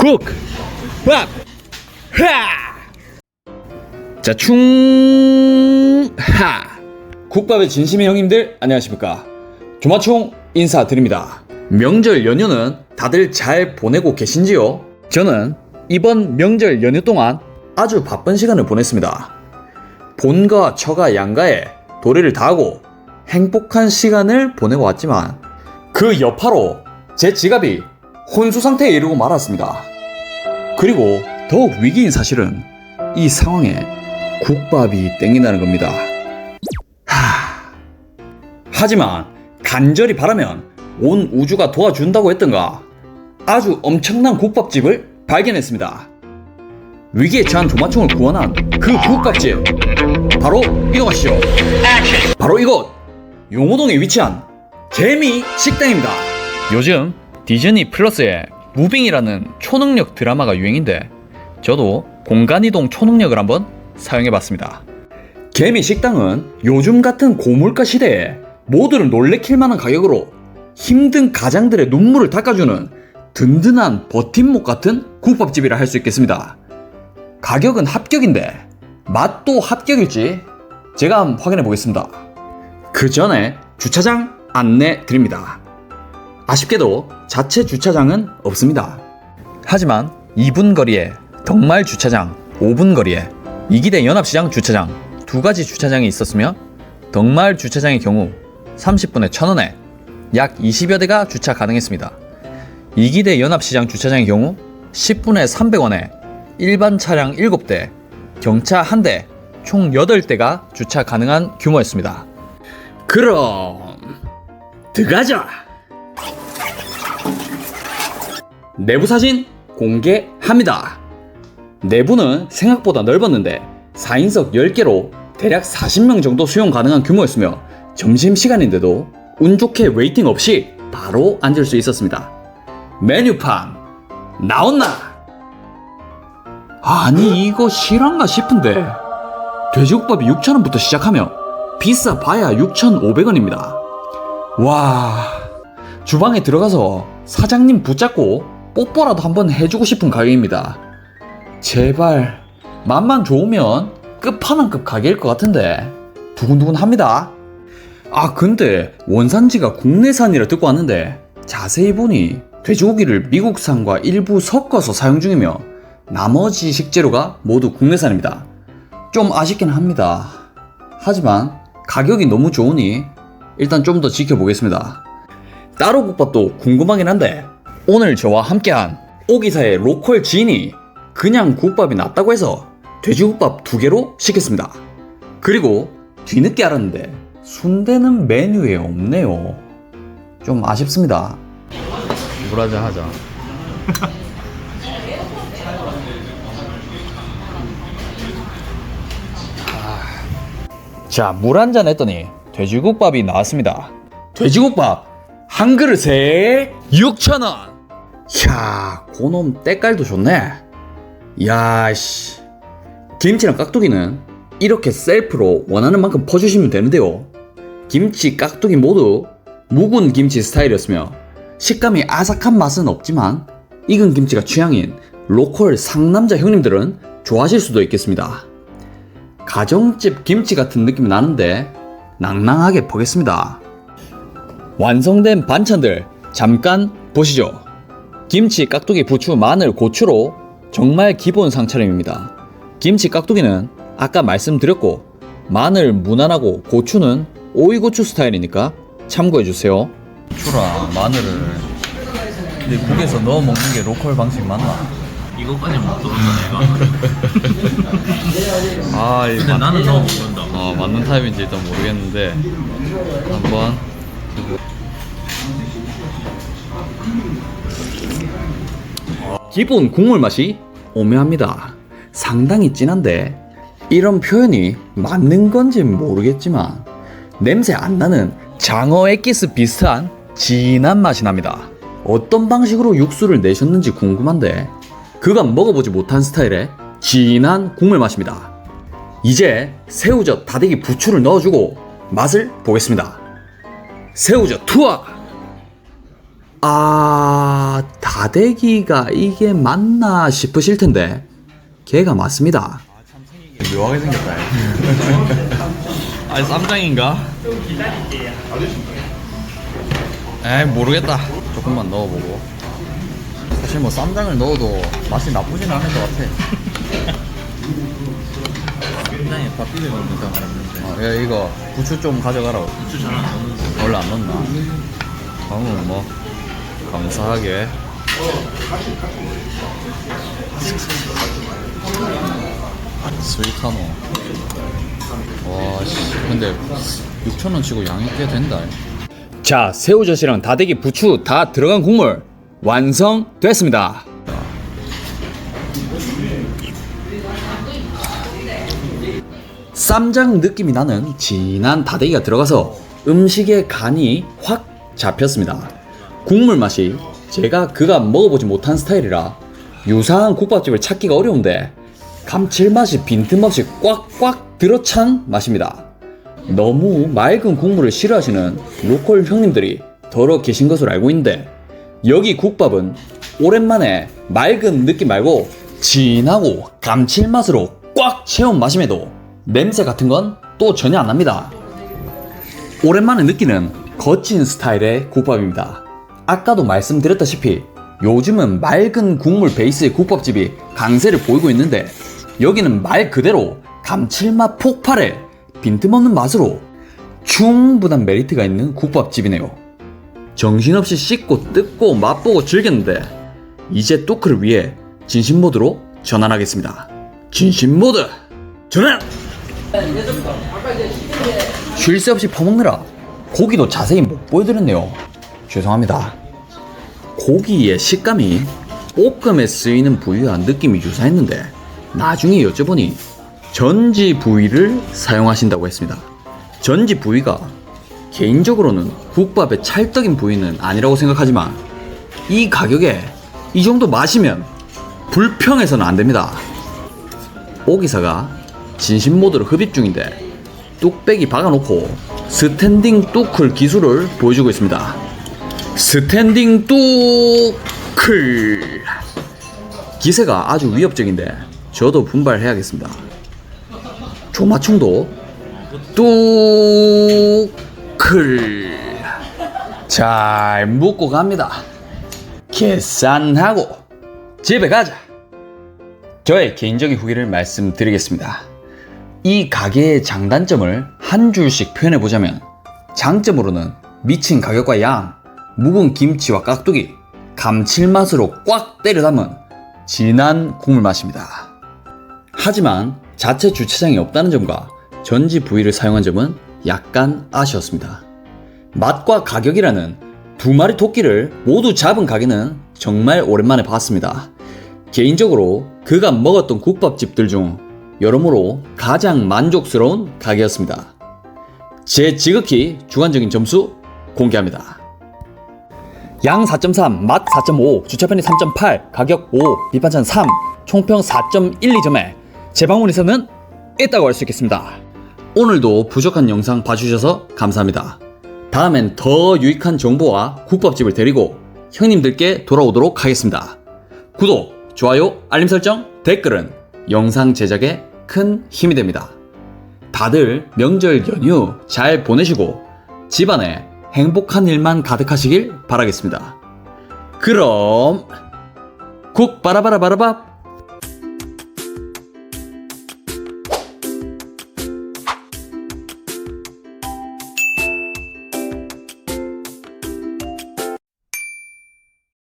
국, 밥, 하! 자, 충, 하! 국밥의 진심의 형님들, 안녕하십니까. 조마총 인사드립니다. 명절 연휴는 다들 잘 보내고 계신지요? 저는 이번 명절 연휴 동안 아주 바쁜 시간을 보냈습니다. 본가, 처가, 양가에 도리를 다하고 행복한 시간을 보내고 왔지만 그 여파로 제 지갑이 혼수 상태에 이르고 말았습니다. 그리고 더욱 위기인 사실은 이 상황에 국밥이 땡긴다는 겁니다. 하... 하지만 간절히 바라면 온 우주가 도와준다고 했던가 아주 엄청난 국밥집을 발견했습니다. 위기에 처한 조마총을 구원한 그 국밥집 바로 이동하시죠. 바로 이곳 용호동에 위치한 재미 식당입니다. 요즘 디즈니 플러스에 무빙이라는 초능력 드라마가 유행인데 저도 공간이동 초능력을 한번 사용해봤습니다. 개미 식당은 요즘 같은 고물가 시대에 모두를 놀래킬 만한 가격으로 힘든 가장들의 눈물을 닦아주는 든든한 버팀목 같은 국밥집이라 할 수 있겠습니다. 가격은 합격인데 맛도 합격일지 제가 한번 확인해 보겠습니다. 그 전에 주차장 안내 드립니다. 아쉽게도 자체 주차장은 없습니다. 하지만 2분 거리에 덕말 주차장, 5분 거리에 이기대 연합시장 주차장 두 가지 주차장이 있었으며 덕말 주차장의 경우 30분에 1,000원에 약 20여 대가 주차 가능했습니다. 이기대 연합시장 주차장의 경우 10분에 300원에 일반 차량 7대, 경차 1대, 총 8대가 주차 가능한 규모였습니다. 그럼 들어가자. 내부 사진 공개합니다. 내부는 생각보다 넓었는데 4인석 10개로 대략 40명 정도 수용 가능한 규모였으며 점심시간인데도 운 좋게 웨이팅 없이 바로 앉을 수 있었습니다. 메뉴판 나온나? 아니 이거 실한가 싶은데 돼지국밥이 6,000원부터 시작하며 비싸 봐야 6,500원입니다. 와 주방에 들어가서 사장님 붙잡고 뽀뽀라도 한번 해주고 싶은 가격입니다. 제발 맛만 좋으면 끝판왕급 가게일 것 같은데 두근두근합니다. 아 근데 원산지가 국내산이라 듣고 왔는데 자세히 보니 돼지고기를 미국산과 일부 섞어서 사용 중이며 나머지 식재료가 모두 국내산입니다. 좀 아쉽긴 합니다. 하지만 가격이 너무 좋으니 일단 좀 더 지켜보겠습니다. 따로 국밥도 궁금하긴 한데 오늘 저와 함께한 오기사의 로컬 지인이 그냥 국밥이 낫다고 해서 돼지국밥 두 개로 시켰습니다. 그리고 뒤늦게 알았는데 순대는 메뉴에 없네요. 좀 아쉽습니다. 물하자 하자. 자, 물 한 잔 했더니 돼지국밥이 나왔습니다. 돼지국밥 한 그릇에 6,000원. 야, 고놈 때깔도 좋네. 야, 씨. 김치랑 깍두기는 이렇게 셀프로 원하는 만큼 퍼주시면 되는데요. 김치, 깍두기 모두 묵은 김치 스타일이었으며 식감이 아삭한 맛은 없지만 익은 김치가 취향인 로컬 상남자 형님들은 좋아하실 수도 있겠습니다. 가정집 김치 같은 느낌이 나는데 낭낭하게 보겠습니다. 완성된 반찬들 잠깐 보시죠. 김치, 깍두기, 부추, 마늘, 고추로 정말 기본 상차림입니다. 김치, 깍두기는 아까 말씀드렸고 마늘 무난하고 고추는 오이고추 스타일이니까 참고해주세요. 고추랑 마늘을 근데 국에서 넣어 먹는 게 로컬 방식 맞나? 이거까지 못 들었다 내가 아, 근데 나는 넣어 먹는다 어, 맞는 타입인지 일단 모르겠는데 한번 기본 국물 맛이 오묘합니다. 상당히 진한데 이런 표현이 맞는 건지 모르겠지만 냄새 안 나는 장어 액기스 비슷한 진한 맛이 납니다. 어떤 방식으로 육수를 내셨는지 궁금한데 그간 먹어보지 못한 스타일의 진한 국물 맛입니다. 이제 새우젓, 다대기, 부추를 넣어주고 맛을 보겠습니다. 새우젓 투하! 아, 다대기가 이게 맞나 싶으실 텐데 걔가 맞습니다. 묘하게 생겼다. 아니 쌈장인가? 에이 모르겠다. 조금만 넣어보고. 사실 뭐 쌈장을 넣어도 맛이 나쁘진 않을 것 같아. 굉장히 밥 비벼 먹는 거 있는데 어, 야 이거 부추 좀 가져가라. 고추 잘안 원래 안 넣나? 그러면 뭐 감사하게. 스위카노. 와, 씨. 근데 6,000원 치고 양이 꽤 된다. 자, 새우젓이랑 다대기, 부추 다 들어간 국물 완성됐습니다. 쌈장 느낌이 나는 진한 다대기가 들어가서 음식의 간이 확 잡혔습니다. 국물 맛이 제가 그가 먹어보지 못한 스타일이라 유사한 국밥집을 찾기가 어려운데 감칠맛이 빈틈없이 꽉꽉 들어찬 맛입니다. 너무 맑은 국물을 싫어하시는 로컬 형님들이 더러 계신 것으로 알고 있는데 여기 국밥은 오랜만에 맑은 느낌 말고 진하고 감칠맛으로 꽉 채운 맛임에도 냄새 같은 건 또 전혀 안 납니다. 오랜만에 느끼는 거친 스타일의 국밥입니다. 아까도 말씀드렸다시피 요즘은 맑은 국물 베이스의 국밥집이 강세를 보이고 있는데 여기는 말 그대로 감칠맛 폭발에 빈틈없는 맛으로 충분한 메리트가 있는 국밥집이네요. 정신없이 씻고 뜯고 맛보고 즐겼는데 이제 또크를 위해 진심 모드로 전환하겠습니다. 진심 모드 전환! 쉴 새 없이 퍼먹느라 고기도 자세히 못 보여드렸네요. 죄송합니다. 고기의 식감이 볶음에 쓰이는 부위와 느낌이 유사했는데 나중에 여쭤보니 전지 부위를 사용하신다고 했습니다. 전지 부위가 개인적으로는 국밥의 찰떡인 부위는 아니라고 생각하지만 이 가격에 이 정도 마시면 불평해서는 안 됩니다. 오기사가 진심 모드로 흡입 중인데 뚝배기 박아놓고 스탠딩 뚜클 기술을 보여주고 있습니다. 스탠딩 뚜클 기세가 아주 위협적인데 저도 분발해야겠습니다. 조마충도 뚜클 잘 묶고 갑니다. 계산하고 집에 가자. 저의 개인적인 후기를 말씀드리겠습니다. 이 가게의 장단점을 한 줄씩 표현해 보자면 장점으로는 미친 가격과 양, 묵은 김치와 깍두기, 감칠맛으로 꽉 때려 담은 진한 국물 맛입니다. 하지만 자체 주차장이 없다는 점과 전지 부위를 사용한 점은 약간 아쉬웠습니다. 맛과 가격이라는 두 마리 토끼를 모두 잡은 가게는 정말 오랜만에 봤습니다. 개인적으로 그가 먹었던 국밥집들 중 여러모로 가장 만족스러운 가게였습니다. 제 지극히 주관적인 점수 공개합니다. 양 4.3, 맛 4.5, 주차편이 3.8, 가격 5, 밑반찬 3, 총평 4.12점에 제 방문에서는 있다고 할 수 있겠습니다. 오늘도 부족한 영상 봐주셔서 감사합니다. 다음엔 더 유익한 정보와 국밥집을 데리고 형님들께 돌아오도록 하겠습니다. 구독, 좋아요, 알림 설정, 댓글은 영상 제작에 큰 힘이 됩니다. 다들 명절 연휴 잘 보내시고 집안에 행복한 일만 가득하시길 바라겠습니다. 그럼 국 바라바라바라밥